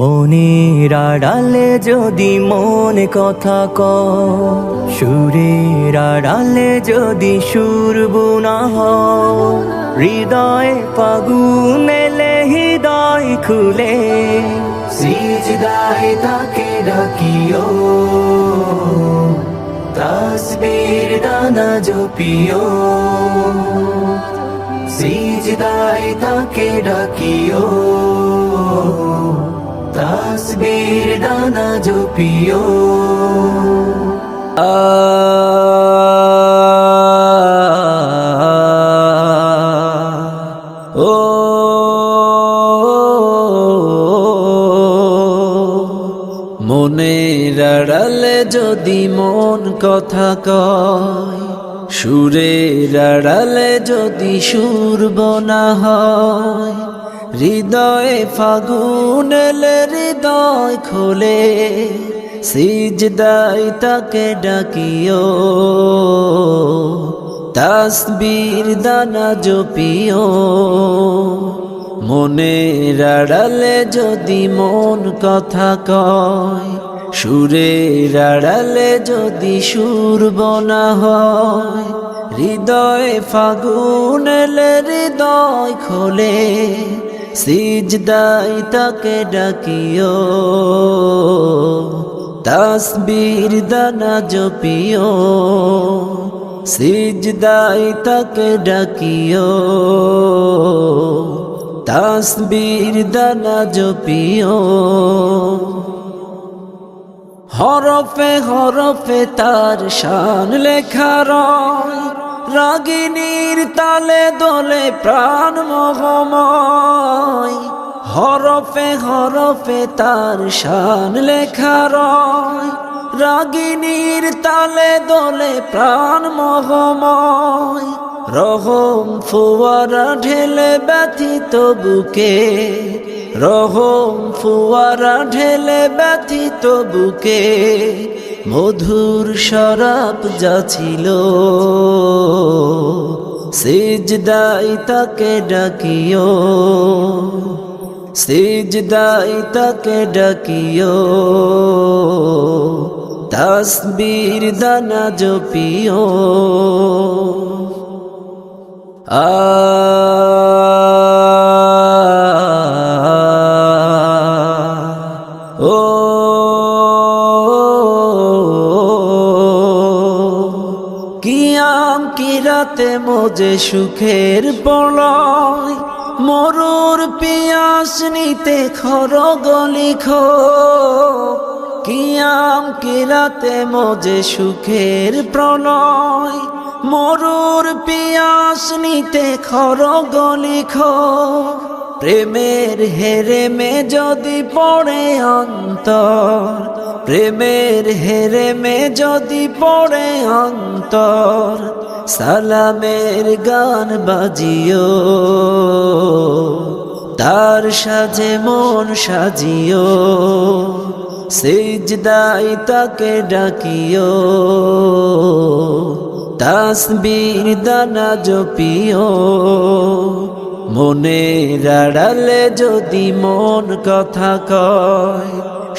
মনের আড়ালে যদি মন কথা ক সুরের আড়ালে যদি সুর বুনা হৃদয়ে এলে হৃদয় খুলে, সিজদায় তাকে ডাকিও, তাসবীর দানা জপিও, সিজদায় তাকে ডাকিও। তাসবীর দানা জপিও ও মনের আড়ালে যদি মন কথা কয় সুরের আড়ালে যদি সুর বনা হয়, হৃদয়ে ফাগুন হৃদয় খোলে সিজদাই তাকে ডাকিও, তাসবীর দানা জপিও। মনের আড়ালে যদি মন কথা কয় সুরের আড়ালে যদি সুর বনা হয়, হৃদয়ে ফাগুন হৃদয় খোলে, সিজদাই তাকে ডাকিও, তাসবীর দানা জপিও, সিজদাই তাকে ডাকিও, তাসবীর দানা জপিও। হরফে হরফে তার শান লেখা রয়। রাগিনীর তালে দলে প্রাণ মোহময়। হরফে হরফে তার শান লেখা রয়। রাগিনীর তালে দলে প্রাণ মোহময়। রহম ফুয়ারা ঢেলে ব্যথিত বুকে রহম ফুয়ারা ঢেলে ব্যথিত বুকে, মধুর শরাব যাছিল সিজদাই তাকে ডাকিও, সিজদাই তাকে ডাকিও। তসবীর দানা জপিও। আ মজে মোজে সুখের পলয় মরুর পিয়াস নিতে খর গলিখ কিয়াম কিরাতে মজে সুখের প্রলয়, মরুর পিয়াস নিতে খর গলিখ প্রেমের হেরে মে যদি পড়ে অন্তর, প্রেমের হেরে মে যদি পড়ে অন্তর, সালামের গান বাজিও, তার সাজে মন সাজিও সিজদাই তাকে ডাকিও, তাসবীর দানা জপিও। মনের আড়ালে যদি মন কথা কয়,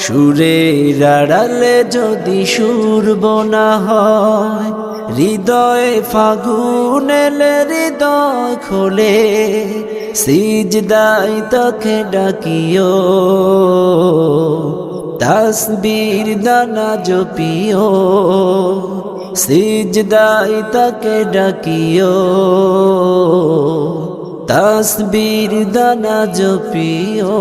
সুরের আড়ালে যদি সুর বনা হয়, হৃদয়ে ফাগুন এলে হৃদয় খোলে সিজদাই তাকে ডাকিও, তাসবীর দানা জপিও সিজদাই তাকে ডাকিও। তাসবীর দানা জপিও।